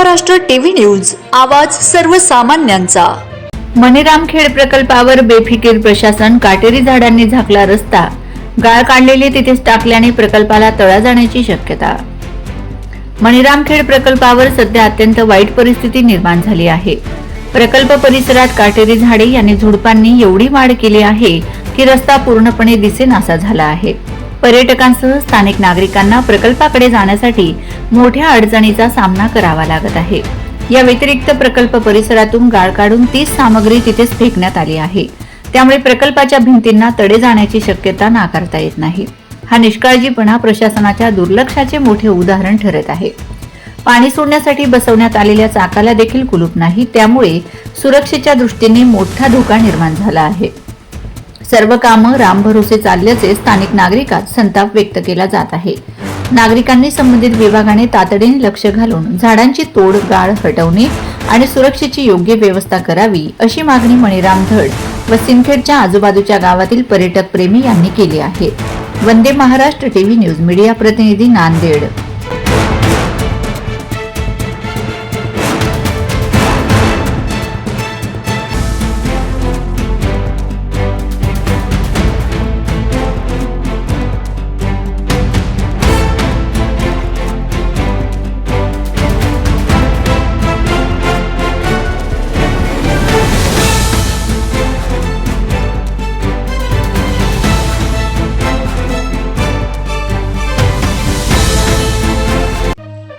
Maharashtra TV news आवाज सर्वसामान्यांचा. मणिरामखेड प्रकल्पावर बेफिकीर प्रशासन काटेरी झाडांनी झाकला रस्ता. गाळ काढलेले तिथेच टाकल्याने प्रकल्पाला तळा जाण्याची शक्यता. मणिरामखेड प्रकल्पावर सध्या अत्यंत वाईट परिस्थिती निर्माण झाली आहे. प्रकल्प परिसरात काटेरी झाडे यांनी झुडपांनी एवढी वाढ केली आहे की रस्ता पूर्णपणे दिसेनासा झाला आहे. पर्यटकांसह स्थानिक नागरिकांना प्रकल्पाकडे जाण्यासाठी मोठ्या अडचणीचा सामना करावा लागत आहे. या व्यतिरिक्त प्रकल्प परिसरातून गाळ काढून तीच सामग्री तिथेच फेकण्यात आली आहे. त्यामुळे प्रकल्पाच्या भिंतींना तडे जाण्याची शक्यता नाकारता येत नाही. हा निष्काळजीपणा प्रशासनाच्या दुर्लक्षाचे मोठे उदाहरण ठरत आहे. पाणी सोडण्यासाठी बसवण्यात आलेल्या चाकाला देखील कुलूप नाही त्यामुळे सुरक्षेच्या दृष्टीने मोठा धोका निर्माण झाला आहे. सर्व कामं रामभरोसे चालल्याचे स्थानिक नागरिकात संताप व्यक्त केला जात आहे. नागरिकांनी संबंधित विभागाने तातडीने लक्ष घालून झाडांची तोड गाळ हटवणे आणि सुरक्षेची योग्य व्यवस्था करावी अशी मागणी मणिराम धड व सिंदखेडच्या आजूबाजूच्या गावातील पर्यटक प्रेमी यांनी केली आहे. Vande Maharashtra TV news media प्रतिनिधी नांदेड.